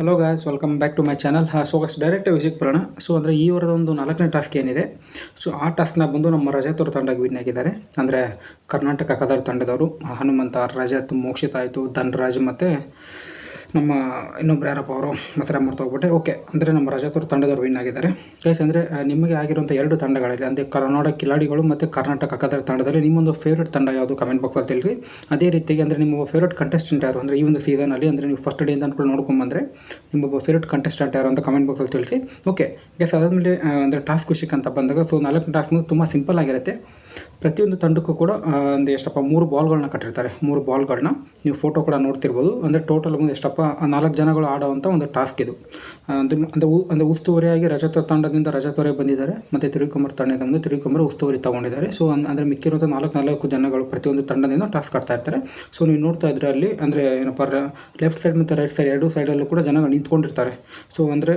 Hello guys welcome back to my channel so guys direct visit ಬರೋಣ so ಅಂದರೆ ಈ ವಾರದ ಒಂದು ನಾಲ್ಕನೇ ಟಾಸ್ಕ್ ಏನಿದೆ? ಸೊ ಆ ಟಾಸ್ಕ್ನ ಬಂದು ನಮ್ಮ ರಜಾತವ್ರ ತಂಡ ವಿನ್ ಆಗಿದ್ದಾರೆ. ಅಂದರೆ ಕರ್ನಾಟಕ ಕದರ್ ತಂಡದವರು ಹನುಮಂತ, ರಜತ್, ಮೋಕ್ಷಿತ್ ಆಯಿತು, ಧನ್ರಾಜ್ ಮತ್ತು ನಮ್ಮ ಇನ್ನೊಬ್ರು ಯಾರಪ್ಪ ಅವರು ಮಸರ ಹೋಗ್ಬಿಟ್ಟೆ ಓಕೆ ಅಂದರೆ ನಮ್ಮ ರಜತ್ ತಂಡದವರು ವಿನ್ ಆಗಿದ್ದಾರೆ. ಕೈಸ್ ಅಂದರೆ ನಿಮಗೆ ಆಗಿರುವಂಥ ಎರಡು ತಂಡಗಳಲ್ಲಿ, ಅಂದರೆ ಕರ್ನಾಟಕ ಕಿಲಾಡಿಗಳು ಮತ್ತು ಕರ್ನಾಟಕ ಕದರ ತಂಡದಲ್ಲಿ ನಿಮ್ಮೊಂದು ಫೇವ್ರೇಟ್ ತಂಡ ಯಾವುದು ಕಮೆಂಟ್ ಬಾಕ್ಸಲ್ಲಿ ತಿಳಿಸಿ. ಅದೇ ರೀತಿಯಾಗಿ ಅಂದರೆ ನಿಮ್ಮ ಫೇವ್ರೇಟ್ ಕಂಟೆಸ್ಟೆಂಟ್ ಯಾರು, ಅಂದರೆ ಈ ಒಂದು ಸೀಸನಲ್ಲಿ ಅಂದರೆ ನೀವು ಫಸ್ಟ್ ಡೇ ಡೇಯಿಂದ ಅಂದ್ಕೊಂಡು ನೋಡ್ಕೊಂಬಂದರೆ ನಿಮ್ಮೊಬ್ಬ ಫೇವ್ರೇಟ್ ಕಂಟೆಸ್ಟೆಂಟ್ ಯಾರು ಅಂತ ಕಮೆಂಟ್ ಬಾಕ್ಸಲ್ಲಿ ತಿಳಿಸಿ. ಓಕೆ ಗೈಸ್ ಅದಾದಮೇಲೆ ಅಂದರೆ ಟಾಸ್ಕ್ ಖುಷಿಕ್ ಅಂತ ಬಂದಾಗ ಸೊ ನಾಲ್ಕು ಟಾಸ್ಕ್ ತುಂಬ ಸಿಂಪಲ್ ಆಗಿರುತ್ತೆ. ಪ್ರತಿಯೊಂದು ತಂಡಕ್ಕೂ ಕೂಡ ಒಂದು ಎಷ್ಟಪ್ಪ, ಮೂರು ಬಾಲ್ಗಳನ್ನ ಕಟ್ಟಿರ್ತಾರೆ. ಮೂರು ಬಾಲ್ಗಳನ್ನ ನೀವು ಫೋಟೋ ಕೂಡ ನೋಡ್ತಿರ್ಬೋದು. ಅಂದರೆ ಟೋಟಲ್ ಒಂದು ಎಷ್ಟಪ್ಪ, ನಾಲ್ಕು ಜನಗಳು ಆಡೋವಂಥ ಒಂದು ಟಾಸ್ಕ್ ಇದು. ಅಂದ್ರೆ, ಅಂದರೆ ಅಂದರೆ ಉಸ್ತುವಾರಿಯಾಗಿ ರಜತ ತಂಡದಿಂದ ರಜತವರೇ ಬಂದಿದ್ದಾರೆ. ಮತ್ತು ತಿರುವಿಕುಮಾರ್ ತಂಡದಿಂದ ತಿರುವಿಕುಮಾರ್ ಉಸ್ತುವಾರಿ ತೊಗೊಂಡಿದ್ದಾರೆ. ಸೊ ಅಂದರೆ ಮಿಕ್ಕಿರುವಂಥ ನಾಲ್ಕು ನಾಲ್ಕು ಜನಗಳು ಪ್ರತಿಯೊಂದು ತಂಡದಿಂದ ಟಾಸ್ಕ್ ಆಡ್ತಾ ಇರ್ತಾರೆ. ಸೊ, ನೀವು ನೋಡ್ತಾ ಇದ್ರೆ ಅಲ್ಲಿ, ಅಂದರೆ ಏನಪ್ಪ ಲೆಫ್ಟ್ ಸೈಡ್ ಮತ್ತು ರೈಟ್ ಸೈಡ್, ಎರಡು ಸೈಡಲ್ಲೂ ಕೂಡ ಜನಗಳು ನಿಂತ್ಕೊಂಡಿರ್ತಾರೆ. ಸೊ, ಅಂದರೆ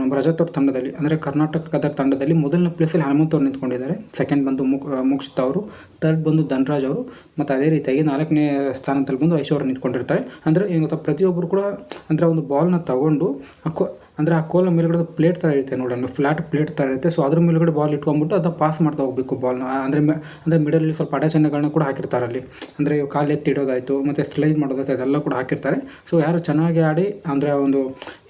ನಮ್ಮ ರಜತ್ ತಂಡದಲ್ಲಿ, ಅಂದರೆ ಕರ್ನಾಟಕದ ತಂಡದಲ್ಲಿ ಮೊದಲನೇ ಪ್ಲೇಸಲ್ಲಿ ಹನುಮಂತವ್ರು ನಿಂತ್ಕೊಂಡಿದ್ದಾರೆ. ಸೆಕೆಂಡ್ ಬಂದು ಮುಕ್ ಮೋಕ್ಷಿತ್ ಅವರು. ತರ್ಡ್ ಬಂದು ಧನರಾಜ್ ಅವರು. ಮತ್ತು ಅದೇ ರೀತಿಯಾಗಿ ನಾಲ್ಕನೇ ಸ್ಥಾನದಲ್ಲಿ ಬಂದು ಐಶ್ವರ್ಯ ನಿಂತ್ಕೊಂಡಿರ್ತಾರೆ. ಅಂದರೆ ಏನು ಗೊತ್ತಾ ಪ್ರತಿಯೊಬ್ಬರು ಕೂಡ ಅಂದರೆ ಒಂದು ಬಾಲ್ನ ತಗೊಂಡು ಹಾಕೋ ಅಂದರೆ ಆ ಕೋಲ ಮೇಲ್ಗಡೆ ಪ್ಲೇಟ್ ಥರ ಇರುತ್ತೆ ನೋಡಿ ಫ್ಲಾಟ್ ಪ್ಲೇಟ್ ಥರ ಇರುತ್ತೆ. ಸೊ ಅದ್ರ ಮೇಲ್ಗಡೆ ಬಾಲ್ ಇಟ್ಕೊಂಡ್ಬಿಟ್ಟು ಅದನ್ನ ಪಾಸ್ ಮಾಡ್ತಾ ಹೋಗಬೇಕು ಬಾಲ್ನ ಅಂದರೆ ಅಂದರೆ ಮಿಡಲಲ್ಲಿ ಸ್ವಲ್ಪ ಅಡಚಣೆಗಳನ್ನ ಕೂಡ ಹಾಕಿರ್ತಾರೆ ಅಲ್ಲಿ. ಅಂದರೆ ಕಾಲು ಎತ್ತಿಡೋದಾಯಿತು ಮತ್ತು ಸ್ಲೈಡ್ ಮಾಡೋದಾಯ್ತು, ಅದೆಲ್ಲ ಕೂಡ ಹಾಕಿರ್ತಾರೆ. ಸೊ ಯಾರು ಚೆನ್ನಾಗಿ ಆಡಿ, ಅಂದರೆ ಒಂದು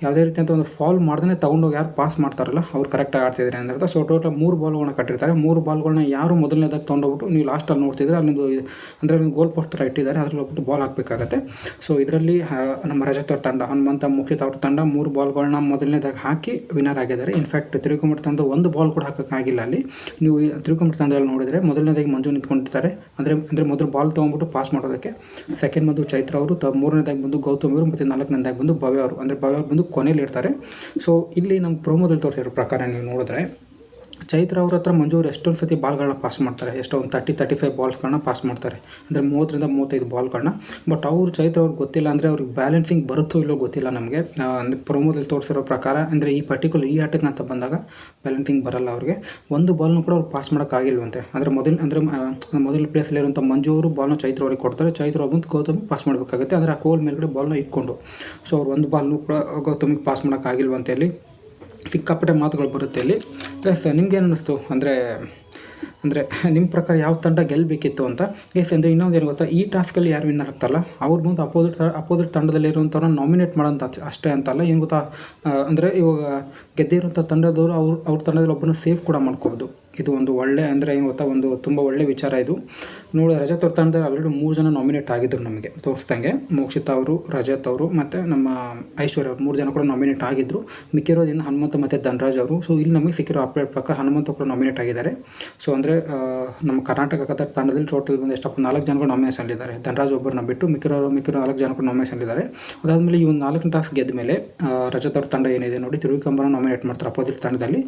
ಯಾವುದೇ ರೀತಿ ಅಂತ ಒಂದು ಫಾಲ್ ಮಾಡ್ದೇ ತೊಗೊಂಡೋಗಿ ಯಾರು ಪಾಸ್ ಮಾಡ್ತಾರಲ್ಲ, ಅವ್ರು ಕರೆಕ್ಟಾಗಿ ಆಡ್ತಿದ್ದಾರೆ ಅಂದರೆ ಸೊ ಟೋಟಲ್ ಮೂರು ಬಾಲ್ಗಳನ್ನ ಕಟ್ಟಿರ್ತಾರೆ. ಮೂರು ಬಾಲ್ಗಳನ್ನ ಯಾರು ಮೊದಲನೇದಾಗಿ ತೊಗೊಂಡೋಗ್ಬಿಟ್ಟು ನೀವು ಲಾಸ್ಟಲ್ಲಿ ನೋಡ್ತಿದ್ರೆ ಅಲ್ಲಿಂದು ಅಂದರೆ ಗೋಲ್ ಪೋಸ್ಟ್ ಥರ ಇಟ್ಟಿದ್ದಾರೆ, ಅದ್ರಲ್ಲಿ ಹೋಗ್ಬಿಟ್ಟು ಬಾಲ್ ಹಾಕಬೇಕಾಗತ್ತೆ. ಸೊ ಇದರಲ್ಲಿ ನಮ್ಮ ರಜತ ತಂಡ, ಹನುಮಂತ ಮುಖಿತ್ ಅವ್ರ ತಂಡ ಮೂರು ಬಾಲ್ಗಳನ್ನ ಮೊದಲನೇದಾಗಿ ಹಾಕಿ ವಿನ್ನರ್ ಆಗಿದ್ದಾರೆ. ಇನ್ಫ್ಯಾಕ್ಟ್ ತ್ರಿಕುಮಾರ್ ತಂಡ ಒಂದು ಬಾಲ್ ಕೂಡ ಹಾಕೋಕ್ಕಾಗಿಲ್ಲ ಅಲ್ಲಿ. ನೀವು ಈ ತಿರುಗುಮಠ ತಂಡದಲ್ಲಿ ನೋಡಿದರೆ ಮೊದಲನೇದಾಗಿ ಮಂಜು ನಿಂತ್ಕೊಂಡಿರ್ತಾರೆ. ಅಂದರೆ ಅಂದರೆ ಮೊದಲು ಬಾಲ್ ತೊಗೊಂಡ್ಬಿಟ್ಟು ಪಾಸ್ ಮಾಡೋದಕ್ಕೆ. ಸೆಕೆಂಡ್ ಬಂದು ಚೈತ್ರ ಅವರು, ತ ಮೂರನೇದಾಗಿ ಬಂದು ಗೌತಮ್ ಅವರು ಮತ್ತು ನಾಲ್ಕನೇದಾಗಿ ಬಂದು ಭವ್ಯ ಅವರು. ಅಂದರೆ ಭವ್ಯ ಅವರು ಬಂದು ಕೊನೆಯಲ್ಲಿ ಇರ್ತಾರೆ ಸೊ ಇಲ್ಲಿ ನಮ್ಮ ಪ್ರೋಮೋದಲ್ಲಿ ತೋರಿಸಿರೋ ಪ್ರಕಾರ ನೀವು ನೋಡಿದ್ರೆ ಚೈತ್ರ ಅವ್ರ ಹತ್ರ ಮಂಜು ಅವ್ರು ಎಷ್ಟೊಂದು ಸತಿ ಬಾಲ್ಗಳನ್ನ ಪಾಸ್ ಮಾಡ್ತಾರೆ. ಎಷ್ಟೋ ಒಂದು ತರ್ಟಿ ತರ್ಟಿ ಫೈವ್ ಬಾಲ್ಸ್ಗಳನ್ನ ಪಾಸ್ ಮಾಡ್ತಾರೆ. ಅಂದರೆ ಮೂವತ್ತರಿಂದ ಮೂವತ್ತೈದು ಬಾಲ್ಗಳನ್ನ ಬಟ್ ಅವರು ಚೈತ್ರ ಅವ್ರಿಗೆ ಗೊತ್ತಿಲ್ಲ ಅಂದರೆ ಅವ್ರಿಗೆ ಬ್ಯಾಲೆನ್ಸಿಂಗ್ ಬರುತ್ತೋ ಇಲ್ಲೋ ಗೊತ್ತಿಲ್ಲ ನಮಗೆ. ಅಂದರೆ ಪ್ರೊಮೋದಲ್ಲಿ ತೋರಿಸಿರೋ ಪ್ರಕಾರ ಅಂದರೆ ಈ ಪರ್ಟಿಕ್ಯುಲರ್ ಈ ಆಟಕ್ಕೆ ಅಂತ ಬಂದಾಗ ಬ್ಯಾಲೆನ್ಸಿಂಗ್ ಬರಲ್ಲ ಅವ್ರಿಗೆ. ಒಂದು ಬಾಲ್ನು ಕೂಡ ಅವ್ರು ಪಾಸ್ ಮಾಡೋಕ್ಕಾಗಿಲ್ವಂತೆ ಅಂದರೆ ಮೊದಲು, ಅಂದರೆ ಮೊದಲ ಪ್ಲೇಸಲ್ಲಿರುವಂಥ ಮಂಜು ಅವರು ಬಾಲ್ನ ಚೈತ್ರ ಅವ್ರಿಗೆ ಕೊಡ್ತಾರೆ. ಚೈತ್ರ ಅವರು ಬಂದು ಗೌತಮ್ ಪಾಸ್ ಮಾಡಬೇಕಾಗುತ್ತೆ. ಅಂದರೆ ಆ ಕೋಲ್ ಮೇಲ್ಗಡೆ ಬಾಲ್ನ ಇಟ್ಕೊಂಡು. ಸೊ ಅವ್ರು ಒಂದು ಬಾಲ್ನು ಕೂಡ ಗೌತಮಿಗೆ ಪಾಸ್ ಮಾಡೋಕ್ಕಾಗಿಲ್ವಂತೆ ಅಲ್ಲಿ. ಸಿಕ್ಕಾಪಟ್ಟೆ ಮಾತುಗಳು ಬರುತ್ತೆ ಇಲ್ಲಿ. ಎಸ್ ನಿಮ್ಗೇನು ಅನ್ನಿಸ್ತು ಅಂದರೆ ಅಂದರೆ ನಿಮ್ಮ ಪ್ರಕಾರ ಯಾವ ತಂಡ ಗೆಲ್ಲಬೇಕಿತ್ತು ಅಂತ? ಎಸ್ ಅಂದರೆ ಇನ್ನೊಂದು ಏನು ಗೊತ್ತಾ? ಈ ಟಾಸ್ಕಲ್ಲಿ ಯಾರು ವಿನ್ನರ್ ಆಗ್ತಲ್ಲ ಅವ್ರ ಮುಂದೆ ಅಪೋಸಿಟ್ ಅಪೋಸಿಟ್ ತಂಡದಲ್ಲಿರುವಂಥವ್ರನ್ನ ನಾಮಿನೇಟ್ ಮಾಡೋಂಥ ಅಷ್ಟೇ ಅಂತಲ್ಲ ಏನು ಗೊತ್ತಾ? ಅಂದರೆ ಇವಾಗ ಗೆದ್ದಿರುವಂಥ ತಂಡದವರು ಅವ್ರ ಅವ್ರ ತಂಡದಲ್ಲಿ ಒಬ್ಬನ ಸೇಫ್ ಕೂಡ ಮಾಡ್ಕೋಬೋದು ಇದು ಒಂದು ಒಳ್ಳೆ ಅಂದರೆ ಏನು ಗೊತ್ತಾ? ಒಂದು ತುಂಬ ಒಳ್ಳೆ ವಿಚಾರ ಇದು. ನೋಡಿ ರಜತ್ ಅವ್ರ ತಂಡದಲ್ಲಿ ಆಲ್ರೆಡಿ ಮೂರು ಜನ ನಾಮಿನೇಟ್ ಆಗಿದ್ರು ನಮಗೆ. ತೋರಿಸ್ದಂಗೆ. ಮೋಕ್ಷಿತ ಅವರು, ರಜತ್ ಅವರು ಮತ್ತು ನಮ್ಮ ಐಶ್ವರ್ಯ ಅವರು ಮೂರು ಜನ ಕೂಡ ನಾಮಿನೇಟ್ ಆಗಿದ್ದರು ದಿನ ಹನುಮಂತ ಮತ್ತು ಧನರಾಜ್ ಅವರು. ಸೊ ಇಲ್ಲಿ ನಮಗೆ ಸಿಕ್ಕಿರೋ ಅಪ್ಡೇಟ್ ಪ್ರಕಾರ ಹನುಮಂತ ಕೂಡ ನಾಮಿನೇಟ್ ಆಗಿದ್ದಾರೆ. ಸೊ ಅಂದರೆ ನಮ್ಮ ಕರ್ನಾಟಕ ತಂಡದಲ್ಲಿ ಟೋಟಲ್ ಬಂದು ಎಷ್ಟಪ್ಪ, ನಾಲ್ಕು ಜನಗಳು ನಾಮಿನೇಷನ್ ಇದ್ದಾರೆ ಧನರಾಜ್ ಒಬ್ಬರನ್ನ ಬಿಟ್ಟು ಮಿಕ್ಕಿರೋ ಮಿಕ್ಕಿರೋ ನಾಲ್ಕು ಜನ ಕೂಡ ನಾಮಿನೇಷನ್ ಇದ್ದಾರೆ ಅದಾದಮೇಲೆ ಈ ಒಂದು ನಾಲ್ಕು ಟಾಸ್ಕ್ ಗೆದ್ದ ಮೇಲೆ ರಜತ್ ಅವ್ರ ತಂಡ ಏನಿದೆ ನೋಡಿ ತಿರುವಿಕಂಬರ ನಾಮಿನೇಟ್ ಮಾಡ್ತಾರೆ ಅಪೋಸಿಟ್ ತಂಡದಲ್ಲಿ.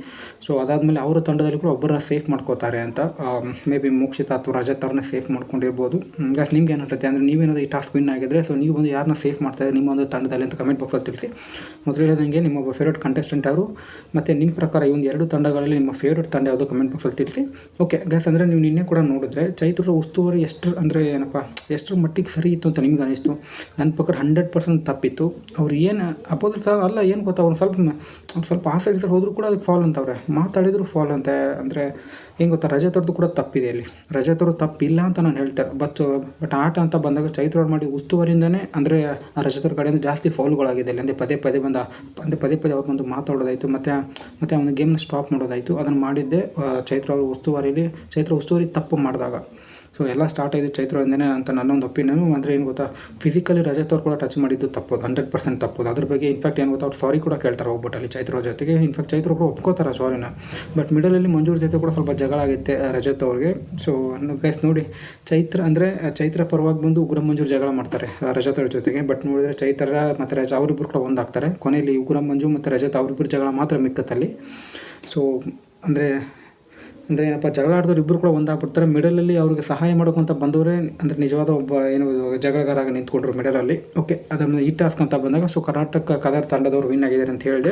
ಸೊ ಅದಾದಮೇಲೆ ಅವರ ತಂಡದಲ್ಲಿ ಕೂಡ ಒಬ್ಬರನ್ನ ಸೇಫ್ ಮಾಡ್ಕೋತಾರೆ ಅಂತ ಮೇ ಬಿ ಮೋಕ್ಷಿತ ಅಥವಾ ರಜತ್ ಅವ್ರನ್ನ ಸೇಫ್ ಮಾಡ್ಕೊಂಡಿರ್ಬೋದು. ಗಾಸ್ ನಿಮ್ಗೆ ಅನ್ಸುತ್ತೆ ಅಂದರೆ ನೀವೇನಾದ್ರು ಈ ಟಾಸ್ಕ್ ವಿನ್ ಆಗಿದ್ರೆ ಸೊ ನೀವು ಒಂದು ಯಾರನ್ನ ಸೇಫ್ ಮಾಡ್ತಾ ಇದ್ದೀರಿ, ನಿಮ್ಮ ಒಂದು ತಂಡದಲ್ಲಿ ಅಂತ ಕಮೆಂಟ್ ಬಾಕ್ಸಲ್ಲಿ ತಿಳಿಸಿ. ಮೊದಲು ಹೇಳಿದಂಗೆ ನಿಮ್ಮ ಒಬ್ಬ ಫೇವ್ರೇಟ್ ಕಂಟೆಸ್ಟೆಂಟ್ ಅವರು, ಮತ್ತು ನಿಮ್ಮ ಪ್ರಕಾರ ಈ ಒಂದು ಎರಡು ತಂಡಗಳಲ್ಲಿ ನಿಮ್ಮ ಫೇವ್ರೇಟ್ ತಂಡ ಯಾವುದು ಕಮೆಂಟ್ ಬಾಕ್ಸಲ್ಲಿ ತಿಳಿಸಿ. ಓಕೆ ಗ್ಯಾಸ್ ಅಂದರೆ ನೀವು ನಿನ್ನೆ ಕೂಡ ನೋಡಿದ್ರೆ, ಚೈತ್ರ ಉಸ್ತುವಾರಿ ಎಷ್ಟು ಅಂದರೆ ಏನಪ್ಪ, ಎಷ್ಟರ ಮಟ್ಟಿಗೆ ಸರಿ ಇತ್ತು ಅಂತ ನಿಮ್ಗೆ ಅನಿಸ್ತು? ನನ್ನ ಪ್ರಕಾರ ಹಂಡ್ರೆಡ್ ಪರ್ಸೆಂಟ್ ತಪ್ಪಿತ್ತು. ಅವ್ರು ಏನು ಅಪೋಸಿಟ್ ಅಲ್ಲ, ಏನು ಗೊತ್ತಾ, ಅವ್ರು ಸ್ವಲ್ಪ ಸ್ವಲ್ಪ ಆಸೆ ಹೋದರೂ ಕೂಡ ಅದಕ್ಕೆ ಫಾಲೋ ಅಂತವ್ರೆ. ಮಾತಾಡಿದ್ರು ಫಾಲೋ ಅಂತೆ, ಅಂದರೆ ಏನು ಗೊತ್ತಾ, ರಜೆ ಅವ್ರದ್ದು ಕೂಡ ತಪ್ಪಿದೆ ಇಲ್ಲಿ. ರಜೆ ಅವರು ತಪ್ಪಿಲ್ಲ ಅಂತ ನಾನು ಹೇಳ್ತಾರೆ ಬಟ್ ಬಟ್ ಆಟ ಅಂತ ಬಂದಾಗ ಚೈತ್ರ ಮಾಡಿ ಉಸ್ತುವಾರಿಂದನೇ ಅಂದರೆ ಆ ರಜೆ ಅವ್ರ ಕಡೆಯಿಂದ ಜಾಸ್ತಿ ಫೌಲ್ಗಳಾಗಿದೆ ಇಲ್ಲಿ. ಅಂದರೆ ಪದೇ ಪದೇ ಬಂದ, ಅಂದರೆ ಪದೇ ಪದೇ ಅವ್ರು ಬಂದು ಮಾತಾಡೋದಾಯಿತು, ಮತ್ತು ಮತ್ತು ಅವನ ಗೇಮ್ನ ಸ್ಟಾಪ್ ಮಾಡೋದಾಯಿತು. ಅದನ್ನು ಮಾಡಿದ್ದೆ ಚೈತ್ರ ಅವರು ಉಸ್ತುವಾರಿಲಿ, ಚೈತ್ರ ಉಸ್ತುವಾರಿ ತಪ್ಪು ಮಾಡಿದಾಗ. ಸೊ ಎಲ್ಲ ಸ್ಟಾರ್ಟ್ ಆಯಿತು ಚೈತ್ರದಿಂದನೇ ಅಂತ ನನ್ನೊಂದು ಒಪಿನಿಯನು ಅಂದರೆ ಏನು ಗೊತ್ತಾ? ಫಿಸಿಕಲಿ ರಜತ್ ಅವ್ರು ಕೂಡ ಟಚ್ ಮಾಡಿದ್ದು ತಪ್ಪೋದು ಹಂಡ್ರೆಡ್ ಪರ್ಸೆಂಟ್ ತಪ್ಪೋದು. ಅದ್ರ ಬಗ್ಗೆ ಇನ್ಫ್ಯಾಕ್ಟ್ ಏನು ಗೊತ್ತಾ? ಅವ್ರು ಸಾರಿ ಕೂಡ ಕೇಳ್ತಾರೆ ಒಬ್ಬಟ್ಟಲ್ಲಿ ಚೈತ್ರ ಜೊತೆಗೆ. ಇನ್ಫ್ಯಾಕ್ಟ್ ಚೈತ್ರ ಕೂಡ ಒಪ್ಕೋತಾರೆ ಸಾರಿನ ಬಟ್ ಮಿಡಲಲ್ಲಿ ಮಂಜೂರು ಜೊತೆ ಕೂಡ ಸ್ವಲ್ಪ ಜಗಳ ಆಗುತ್ತೆ ರಜತ್ ಅವ್ರಿಗೆ ಸೊ ಗೈಸ್ ನೋಡಿ, ಚೈತ್ರ ಅಂದರೆ ಚೈತ್ರ ಪರವಾಗಿ ಬಂದು ಉಗ್ರ ಮಂಜೂರ್ ಜಗಳ ಮಾಡ್ತಾರೆ ರಜತ್ ಅವ್ರ ಜೊತೆಗೆ. ಬಟ್ ನೋಡಿದ್ರೆ ಚೈತ್ರ ಮತ್ತು ರಜ ಅವರಿಬ್ಬರು ಕೂಡ ಒಂದಾಗ್ತಾರೆ. ಕೊನೆಯಲ್ಲಿ ಉಗ್ರ ಮಂಜು ಮತ್ತು ರಜತ್ ಅವರಿಬ್ಬರು ಜಗಳ ಮಾತ್ರ ಮಿಕ್ಕತ್ತಲ್ಲಿ. ಸೊ ಅಂದರೆ ಅಂದರೆ ಏನಪ್ಪ ಜಗಳ ಆಡಿದವ್ರು ಇಬ್ಬರು ಕೂಡ ಒಂದಾಗ್ಬಿಡ್ತಾರೆ. ಮಿಡಲಲ್ಲಿ ಅವ್ರಿಗೆ ಸಹಾಯ ಮಾಡೋಕ್ಕಂತ ಬಂದವರೇ, ಅಂದರೆ ನಿಜವಾದ ಒಬ್ಬ ಏನು ಜಗಳಗಾರಾಗಿ ನಿಂತ್ಕೊಂಡ್ರು ಮಿಡಲಲ್ಲಿ ಓಕೆ ಅದನ್ನು ಈ ಟಾಸ್ಕ್ ಅಂತ ಬಂದಾಗ ಸೊ ಕರ್ನಾಟಕ ಕದರ್ ತಂಡದವರು ವಿನ್ ಆಗಿದ್ದಾರೆ ಅಂತ ಹೇಳಿದೆ.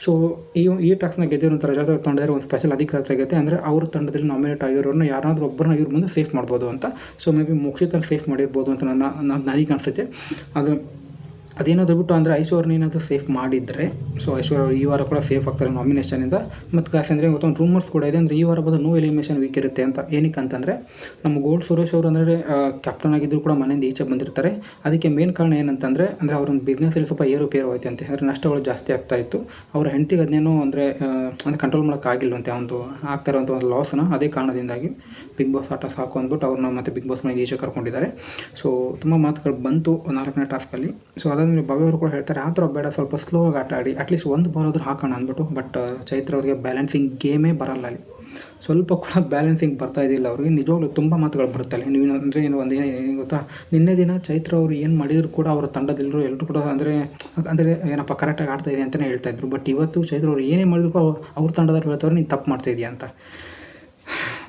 ಸೊ ಈ ಈ ಟಾಸ್ಕ್ನ ಗೆದ್ದಿರುವಂಥ ರಜಾದವ್ರ ತಂಡದಲ್ಲಿ ಒಂದು ಸ್ಪೆಷಲ್ ಅಧಿಕಾರ ಸಿಗುತ್ತೆ ಅಂದರೆ ಅವ್ರ ತಂಡದಲ್ಲಿ ನಾಮಿನೇಟ್ ಆಗಿರೋರನ್ನ ಯಾರಾದರೂ ಒಬ್ಬರನ್ನ ಇವ್ರ ಮುಂದೆ ಸೇಫ್ ಮಾಡ್ಬೋದು ಅಂತ. ಸೊ ಮೇ ಬಿ ಮುಖ್ಯತನ ಸೇಫ್ ಮಾಡಿರ್ಬೋದು ಅಂತ ನನ್ನ- ನನಗೆ ಅನಿಸುತ್ತೆ. ಅದು ಅದೇನಾದ್ರು ಬಿಟ್ಟು ಅಂದರೆ ಐಶ್ವರ್ಯ ಏನಾದರೂ ಸೇಫ್ ಮಾಡಿದರೆ ಸೊ ಐಶ್ವರ್ಯ ಈ ವಾರ ಕೂಡ ಸೇಫ್ ಆಗ್ತಾರೆ ನಾಮಿನೇಷನಿಂದ ಮತ್ತು ಕಾಸು ಅಂದರೆ ಗೊತ್ತೊಂದು ರೂಮರ್ಸ್ ಕೂಡ ಇದೆ ಅಂದರೆ ಈ ವಾರ ಬಂದು ನೋ ಎಲಿಮಿನೇಷನ್ ವೀಕ್ ಇರುತ್ತೆ ಅಂತ. ಏನಕ್ಕೆ ಅಂತಂದರೆ, ನಮ್ಮ ಗೋಲ್ಡ್ ಸುರೇಶ್ ಅವರು ಅಂದರೆ ಕ್ಯಾಪ್ಟನ್ ಆಗಿದ್ದರೂ ಕೂಡ ಮನೆಯಿಂದ ಈಚೆ ಬಂದಿರ್ತಾರೆ. ಅದಕ್ಕೆ ಮೇನ್ ಕಾರಣ ಏನಂತಂದರೆ, ಅಂದರೆ ಅವ್ರೊಂದು ಬಿಸ್ನೆಸ್ಸಲ್ಲಿ ಸ್ವಲ್ಪ ಏರುಪೇರು ಆಯ್ತು ಅಂತೆ. ಅಂದರೆ ನಷ್ಟಗಳು ಜಾಸ್ತಿ ಆಗ್ತಾ ಇತ್ತು. ಅವ್ರ ಹೆಂಡತಿಗೆ ಅದನ್ನೇನೋ ಅಂದರೆ ಅಂದರೆ ಕಂಟ್ರೋಲ್ ಮಾಡೋಕ್ಕಾಗಿಲ್ವಂತೆ ಒಂದು, ಆಗ್ತಾ ಇರೋಂಥ ಒಂದು ಲಾಸ್ನ ಅದೇ ಕಾರಣದಿಂದಾಗಿ ಬಿಗ್ ಬಾಸ್ ಆಟ ಸಾಕು ಅಂದ್ಬಿಟ್ಟು ಅವ್ರನ್ನ ಮತ್ತೆ ಬಿಗ್ ಬಾಸ್ ಮನೆಗೆ ಈಚೆ ಕರ್ಕೊಂಡಿದ್ದಾರೆ. ಸೊ ತುಂಬ ಮಾತುಗಳು ಬಂತು ನಾಲ್ಕನೇ ಟಾಸ್ಕಲ್ಲಿ ಸೊ ಅದಾದ್ಮೇಲೆ ಭವ್ಯ ಅವರು ಕೂಡ ಹೇಳ್ತಾರೆ. ಆ ಥರ ಬೇಡ, ಸ್ವಲ್ಪ ಸ್ಲೋ ಆಗಿ ಆಟ ಆಡಿ. ಅಟ್ಲೀಸ್ಟ್ ಒಂದು ಬಾಲ್ ಆದರೂ ಹಾಕೋಣ ಅಂದ್ಬಿಟ್ಟು ಬಟ್ ಚೈತ್ರ ಅವರಿಗೆ ಬ್ಯಾಲೆನ್ಸಿಂಗ್ ಗೇಮೇ ಬರಲ್ಲ ಅಲ್ಲಿ. ಸ್ವಲ್ಪ ಕೂಡ ಬ್ಯಾಲೆನ್ಸಿಂಗ್ ಬರ್ತಾ ಇದ್ದಿಲ್ಲ ಅವ್ರಿಗೆ. ನಿಜವಾಗ್ಲೂ ತುಂಬ ಮಾತುಗಳು ಬರುತ್ತಲ್ಲ ನೀವು ಅಂದರೆ ಏನು ಒಂದು ಏನು ಗೊತ್ತಾ? ನಿನ್ನೆ ದಿನ ಚೈತ್ರ ಅವರು ಏನು ಮಾಡಿದ್ರು ಕೂಡ ಅವರ ತಂಡದಲ್ಲರೂ ಎಲ್ಲರೂ ಕೂಡ ಅಂದರೆ ಅಂದರೆ ಏನಪ್ಪ ಕರೆಕ್ಟಾಗಿ ಆಡ್ತಾ ಇದೆ ಅಂತಲೇ ಹೇಳ್ತಾ ಇದ್ರು. ಬಟ್ ಇವತ್ತು ಚೈತ್ರ ಅವರು ಏನೇ ಮಾಡಿದ್ರು ಅವ್ರ- ತಂಡದವ್ರು ಹೇಳ್ತಾರೆ ನೀನು ತಪ್ಪು ಮಾಡ್ತಾ ಇದೀಯ ಅಂತ.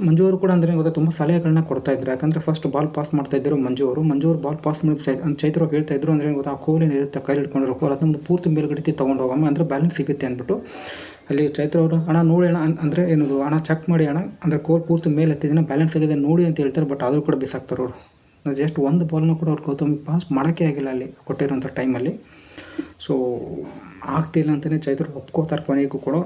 ಮಂಜು ಅವರು ಕೂಡ ಅಂದರೆ ಗೊತ್ತಾ ತುಂಬ ಸಲಹೆಗಳನ್ನ ಕೊಡ್ತಾ ಇದ್ರು. ಯಾಕಂದರೆ ಫಸ್ಟ್ ಬಾಲ್ ಪಾಸ್ ಮಾಡ್ತಾ ಇದ್ದರು ಮಂಜು ಅವರು ಮಂಜು ಅವರು ಬಾಲ್ ಪಾಸ್ ಮಾಡಿ ಚೈತ್ರ ಅವ್ರು ಹೇಳ್ತಾ ಇದ್ರು ಅಂದರೆ ಗೊತ್ತಾ ಆ ಕೋಲಿನ ಇರುತ್ತೆ ಕೈಲಿ ಇಟ್ಕೊಂಡಿರೋ ಕೋಲ್ ಅದನ್ನ ಪೂರ್ತಿ ಮೇಲ್ಗಡೆ ತೊಗೊಂಡು ಹೋಗಮ್ಮ ಅಂದರೆ ಬ್ಯಾಲೆನ್ಸ್ ಸಿಗುತ್ತೆ ಅಂದ್ಬಿಟ್ಟು ಅಲ್ಲಿ ಚೈತ್ರ ಅವರು ಹಣ ನೋಡಿ ಅಣ್ಣ, ಅಂದರೆ ಏನದು ಹಣ ಚೆಕ್ ಮಾಡಿ ಅಣ್ಣ. ಅಂದರೆ ಕೋಲ್ ಪೂರ್ತಿ ಮೇಲೆ ಎತ್ತಿದಿನ ಬ್ಯಾಲೆನ್ಸ್ ಆಗಿದೆ ನೋಡಿ ಅಂತ ಹೇಳ್ತಾರೆ ಬಟ್ ಆದರೂ ಕೂಡ ಬಿಸಾಕ್ತಾರೆ ಅವರು. ಜಸ್ಟ್ ಒಂದು ಬಾಲ್ನ ಕೂಡ ಅವ್ರು ಗೌತಮ್ ಪಾಸ್ ಮಾಡೋಕ್ಕೆ ಆಗಿಲ್ಲ ಅಲ್ಲಿ ಕೊಟ್ಟಿರೋಂಥ ಟೈಮಲ್ಲಿ ಸೊ ಆಗ್ತಿಲ್ಲ ಅಂತಲೇ ಚೈತ್ರ ಒಪ್ಕೋತಾರೆ ಕೊನೆಗೂ ಕೂಡ.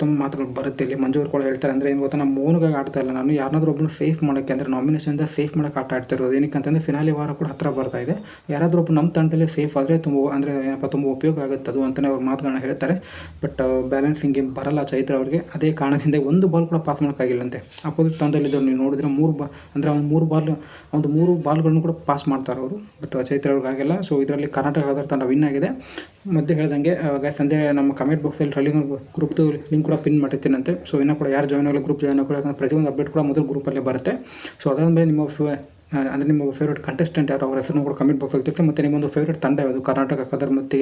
ತುಂಬ ಮಾತುಗಳು ಬರುತ್ತೆ ಇಲ್ಲಿ. ಮಂಜು ಅವ್ರು ಕೂಡ ಹೇಳ್ತಾರೆ ಅಂದರೆ, ಏನು ಗೊತ್ತಾ ನಮ್ಮ ಮೌನಗಾಗಿ ಆಡ್ತಾ ಇಲ್ಲ. ನಾನು ಯಾರನ್ನಾದ್ರೂ ಒಬ್ಬನು ಸೇಫ್ ಮಾಡೋಕ್ಕೆ ಅಂದರೆ ನಾಮಿನೇಷನ್ದ ಸೇಫ್ ಮಾಡೋಕೆ ಆಟ ಆಡ್ತಿರೋದು. ಏನಕ್ಕೆ ಅಂತಂದರೆ ಫಿನಾಲಿ ವಾರ ಕೂಡ ಹತ್ರ ಬರ್ತಾ ಇದೆ. ಯಾರಾದರೂ ಒಬ್ಬ ನಮ್ಮ ತಂಡದಲ್ಲಿ ಸೇಫ್ ಆದರೆ ತುಂಬ, ಅಂದರೆ ಏನಪ್ಪ, ತುಂಬ ಉಪಯೋಗ ಆಗುತ್ತೆ ಅದು ಅಂತಲೇ ಅವ್ರು ಮಾತುಗಳನ್ನ ಹೇಳ್ತಾರೆ. ಬಟ್ ಬ್ಯಾಲೆನ್ಸಿಂಗ್ ಗೇಮ್ ಬರಲ್ಲ ಚೈತ್ರ ಅವ್ರಿಗೆ. ಅದೇ ಕಾರಣದಿಂದ ಒಂದು ಬಾಲ್ ಕೂಡ ಪಾಸ್ ಮಾಡೋಕ್ಕಾಗಿಲ್ಲಂತೆ. ಅಪೋಸಿಟ್ ತಂಡದಲ್ಲಿದ್ದವ್ರು ನೀವು ನೋಡಿದ್ರೆ ಮೂರು ಬಾ ಅಂದರೆ ಅವ್ನು ಮೂರು ಬಾಲ್ ಒಂದು ಮೂರು ಬಾಲ್ಗಳನ್ನು ಕೂಡ ಪಾಸ್ ಮಾಡ್ತಾರೆ ಅವರು. ಬಟ್ ಚೈತ್ರ ಅವ್ರಿಗೆ ಆಗಿಲ್ಲ ಸೊ ಇದರಲ್ಲಿ ಕರ್ನಾಟಕ ತಂಡ ವಿನ್ ಆಗಿದೆ. ಮಧ್ಯೆ ಹೇಳ್ದಂಗೆ ಸಂಜೆ ನಮ್ಮ ಕಮೆಂಟ್ ಬಾಕ್ಸಲ್ಲಿ ಟ್ರಲಿಂಗ್ ಗ್ರೂಪ್ದು ಲಿಂಕ್ ಕೂಡ ಪಿನ್ ಮಾಡಿರ್ತೀನಂತೆ. ಸೊ ಇನ್ನೂ ಕೂಡ ಯಾರು ಜಾಯ್ನ್ ಆಗಲ್ಲ ಗ್ರೂಪ್ ಜಾಯ್ನ್ ಆಗಲ್ಲ ಪ್ರತಿಯೊಂದು ಅಪ್ಡೇಟ್ ಕೂಡ ಮೊದಲು ಗ್ರೂಪಲ್ಲೇ ಬರುತ್ತೆ. ಸೊ ಅದಾದ ಮೇಲೆ ನಿಮ್ಮ ಅಂದರೆ ನಿಮ್ಮ ಫೇವ್ರೇಟ್ ಕಂಟೆಸ್ಟೆಂಟ್ ಯಾರು, ಅವರ ಹೆಸರು ಕೂಡ ಕಮೆಂಟ್ ಬಾಕ್ಸಲ್ಲಿ ತಿಳಿಸಿ ಮತ್ತು ನಿಮ್ಮೊಂದು ಫೇವ್ರೇಟ್ ತಂಡ ಯಾವುದು? ಕರ್ನಾಟಕ, ಕದರ್ ಮತ್ತು,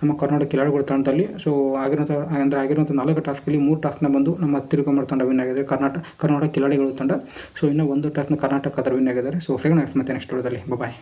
ನಮ್ಮ ಕರ್ನಾಟಕ ಕಿಲಾಡಿಗಳ ತಂಡದಲ್ಲಿ. ಸೊ ಆಗಿರೋಂಥ ಅಂದರೆ ಆಗಿರುವಂಥ ನಾಲ್ಕು ಟಾಸ್ಕಲ್ಲಿ ಮೂರು ಟಾಸ್ಕ್ನ ಬಂದು ನಮ್ಮ ತಿರುಗಮರ ತಂಡ ವಿನ್ ಆಗಿದೆ ಕರ್ನಾಟಕ ಕರ್ನಾಟಕ ಕಿಲಾಡಿಗಳು ತಂಡ. ಸೊ ಇನ್ನೂ ಒಂದು ಟಾಸ್ಕ್ನ ಕರ್ನಾಟಕ, ಕದರ್ ವಿನ್ ಆಗಿದ್ದಾರೆ. ಸೊ ಸಿಗೋಣ ಮತ್ತೆ ನೆಕ್ಸ್ಟ್ ವಿಡಿಯೋದಲ್ಲಿ ಬಾಯ್